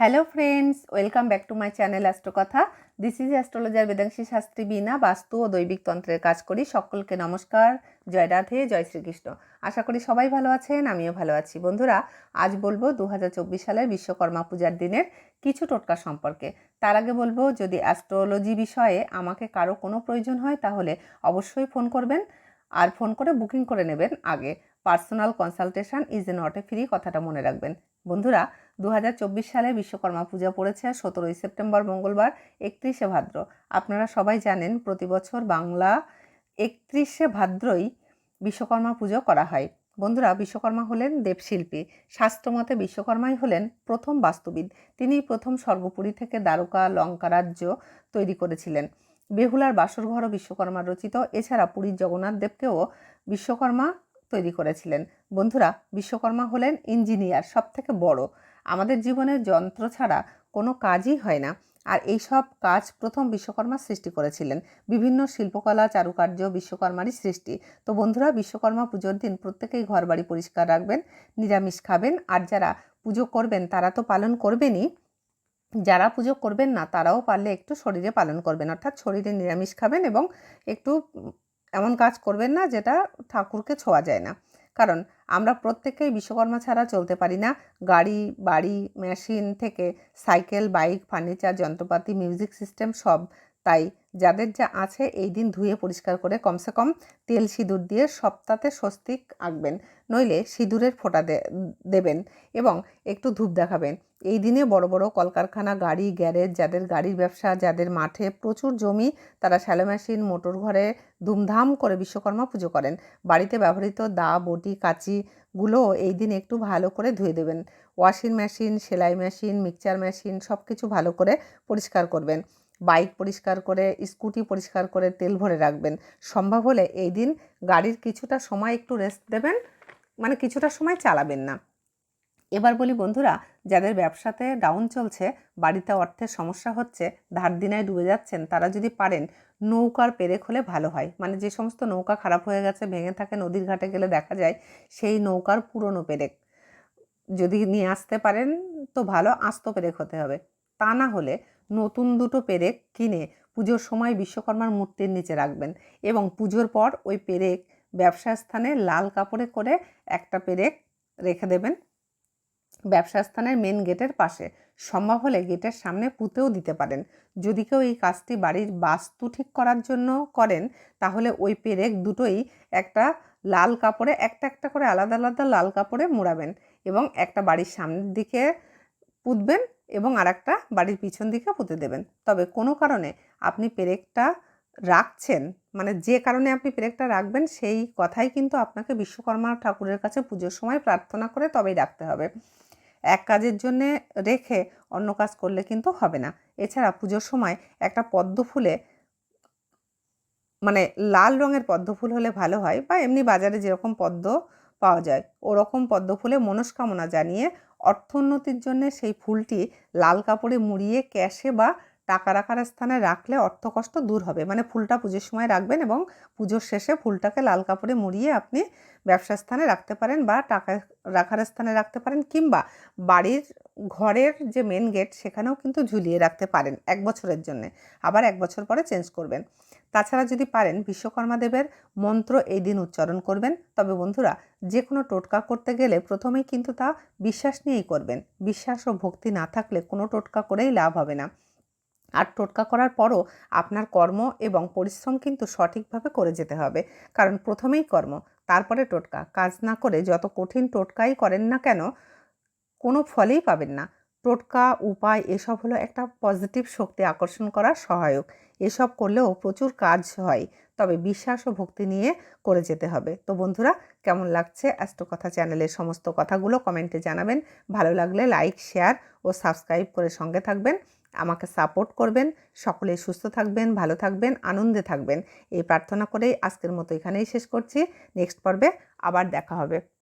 Hello friends welcome back to my channel অ্যাস্ট্রোকথা this is astrologer Vedangshi Shastri বিনা বাস্তু ও দৈবিক তন্ত্রের কাজ করি। সকলকে নমস্কার, জয় রাধে, জয় শ্রীকৃষ্ণ। আশা করি সবাই ভালো আছেন, আমিও ভালো আছি। বন্ধুরা, আজ বলব দু হাজার চব্বিশ সালের বিশ্বকর্মা পূজার দিনের কিছু টোটকা সম্পর্কে। তার আগে বলব, যদি অ্যাস্ট্রোলজি বিষয়ে আমাকে কারও কোনো প্রয়োজন হয়, তাহলে অবশ্যই ফোন করবেন। আর ফোন করে বুকিং করে নেবেন আগে। Personal consultation is a not a free কথাটা মনে রাখবেন। বন্ধুরা দু হাজার চব্বিশ সালে বিশ্বকর্মা পূজা পড়েছে সতেরোই সেপ্টেম্বর মঙ্গলবার একত্রিশে ভাদ্র। আপনারা সবাই জানেন প্রতি বছর বাংলা একত্রিশে ভাদ্রই বিশ্বকর্মা পুজো করা হয়। বন্ধুরা, বিশ্বকর্মা হলেন দেবশিল্পী। শাস্ত্রমতে বিশ্বকর্মাই হলেন প্রথম বাস্তুবিদ। তিনি প্রথম সর্বপুরী থেকে দ্বারকা লঙ্কা রাজ্য তৈরি করেছিলেন। বেহুলার বাসরঘরও বিশ্বকর্মা রচিত। এছাড়া পুরীর জগন্নাথ দেবকেও বিশ্বকর্মা তৈরি করেছিলেন। বন্ধুরা, বিশ্বকর্মা হলেন ইঞ্জিনিয়ার সব থেকে বড়। আমাদের জীবনে যন্ত্র ছাড়া কোনো কাজই হয় না। আর এই সব কাজ প্রথম বিশ্বকর্মা সৃষ্টি করেছিলেন। বিভিন্ন শিল্পকলা, চারুকার্য বিশ্বকর্মারই সৃষ্টি। তো বন্ধুরা, বিশ্বকর্মা পুজোর দিন প্রত্যেকেই ঘর বাড়ি পরিষ্কার রাখবেন, নিরামিষ খাবেন। আর যারা পুজো করবেন, তারা তো পালন করবেনই। যারা পুজো করবেন না, তারাও পারলে একটু শরীরে পালন করবেন। অর্থাৎ শরীরে নিরামিষ খাবেন এবং একটু এমন কাজ করবেন না যেটা ঠাকুরকে ছোঁয়া যায় না। কারণ আমরা প্রত্যেকেই বিশ্বকর্মা ছাড়া চলতে পারি না। গাড়ি, বাড়ি, মেশিন থেকে সাইকেল, বাইক, ফার্নিচার, যন্ত্রপাতি, মিউজিক সিস্টেম সব তাই যাদের যা আছে এই দিন ধুয়ে পরিষ্কার করে কমসে কম তেল সিঁদুর দিয়ে সপ্তাহে স্বস্তিক আঁকবেন। নইলে সিঁদুরের ফোঁটা দেবেন এবং একটু ধূপ দেখাবেন। এই দিনে বড় বড় কলকারখানা, গাড়ি, গ্যারেজ যাদের গাড়ির ব্যবসা, যাদের মাঠে প্রচুর জমি, তারা শ্যালো মেশিন, মোটর ঘরে ধুমধাম করে বিশ্বকর্মা পুজো করেন। বাড়িতে ব্যবহৃত দা, বটি কাঁচিগুলো এই দিন একটু ভালো করে ধুয়ে দেবেন। ওয়াশিং মেশিন, সেলাই মেশিন, মিক্সচার মেশিন সব কিছু ভালো করে পরিষ্কার করবেন। বাইক পরিষ্কার করে, স্কুটি পরিষ্কার করে তেল ভরে রাখবেন। সম্ভব হলে এই দিন গাড়ির কিছুটা সময় একটু রেস্ট দেবেন মানে কিছুটা সময় চালাবেন না। এবার বলি বন্ধুরা, যাদের ব্যবসাতে ডাউন চলছে, বাড়িতে অর্থের সমস্যা হচ্ছে, ধার দিনায় ডুবে যাচ্ছেন, তারা যদি পারেন নৌকার পেরেক হলে ভালো হয়। মানে যে সমস্ত নৌকা খারাপ হয়ে গেছে, ভেঙে থাকে, নদীর ঘাটে গেলে দেখা যায়, সেই নৌকার পুরনো পেরেক। যদি নিয়ে আসতে পারেন, তো ভালো, আস্ত পেরেক হতে হবে। তা না হলে নতুন দুটো পেরেক কিনে পুজোর সময় বিশ্বকর্মার মূর্তির নিচে রাখবেন এবং পুজোর পর ওই পেরেক ব্যবসা স্থানে লাল কাপড়ে করে একটা পেরেক রেখে দেবেন। ব্যবসা স্থানের মেন গেটের পাশে। সম্ভব হলে গেটের সামনে পুঁতেও দিতে পারেন। যদি কেউ এই কাজটি বাড়ির বাস্তু ঠিক করার জন্য করেন, তাহলে ওই পেরেক দুটোই একটা লাল কাপড়ে, একটা একটা করে আলাদা আলাদা লাল কাপড়ে মোড়াবেন এবং একটা বাড়ির সামনের দিকে পুঁতবেন। এবং আর একটা বাড়ির পিছন দিকে পুঁতে দেবেন। তবে কোনো কারণে আপনি পেরেকটা রাখছেন মানে যে কারণে আপনি পেরেকটা রাখবেন, সেই কথাই কিন্তু আপনাকে বিশ্বকর্মা ঠাকুরের কাছে পুজোর সময় প্রার্থনা করে তবেই রাখতে হবে। এক কাজের জন্যে রেখে অন্য কাজ করলে কিন্তু হবে না। এছাড়া পুজোর সময় একটা পদ্ম ফুলে মানে লাল রঙের পদ্ম ফুল হলে ভালো হয় বা এমনি বাজারে যেরকম পদ্ম পাওয়া যায়, ওরকম পদ্ম ফুলে মনস্কামনা জানিয়ে অর্থোন্নতির জন্যে সেই ফুলটি লাল কাপড়ে মুড়িয়ে ক্যাশে বা টাকা রাখার স্থানে রাখলে অর্থকষ্ট দূর হবে। মানে ফুলটা পুজোর সময় রাখবেন এবং পুজোর শেষে ফুলটাকে লাল কাপড়ে মুড়িয়ে আপনি ব্যবসা স্থানে রাখতে পারেন বা টাকা রাখার স্থানে রাখতে পারেন কিংবা বাড়ির ঘরের যে মেন গেট সেখানেও কিন্তু ঝুলিয়ে রাখতে পারেন এক বছরের জন্য। আবার এক বছর পরে চেঞ্জ করবেন। তাছাড়া যদি পারেন বিশ্বকর্মা দেবের মন্ত্র এই দিন উচ্চারণ করবেন। তবে বন্ধুরা যে কোনো টোটকা করতে গেলে প্রথমেই কিন্তু তা বিশ্বাস নিয়েই করবেন। বিশ্বাস ও ভক্তি না থাকলে কোনো টোটকা করেই লাভ হবে না। আর টোটকা করার পরও আপনার কর্ম এবং পরিশ্রম কিন্তু সঠিকভাবে করে যেতে হবে। কারণ প্রথমেই কর্ম, তারপরে টোটকা। কাজ না করে যত কঠিন টোটকাই করেন না কেন, কোনো ফলেই পাবেন না। টোটকা, উপায় এসব হলো একটা পজিটিভ শক্তি আকর্ষণ করার সহায়ক। এসব করলেও প্রচুর কাজ হয়, তবে বিশ্বাস ও ভক্তি নিয়ে করে যেতে হবে। তো বন্ধুরা, কেমন লাগছে অ্যাস্ট্রোকথা চ্যানেলের সমস্ত কথাগুলো কমেন্টে জানাবেন। ভালো লাগলে লাইক, শেয়ার ও সাবস্ক্রাইব করে সঙ্গে থাকবেন। আমাকে সাপোর্ট করবেন, সকলে সুস্থ থাকবেন, ভালো থাকবেন, আনন্দে থাকবেন। এই প্রার্থনা করেই আজকের মতো এখানেই শেষ করছি। নেক্সট পর্বে আবার দেখা হবে।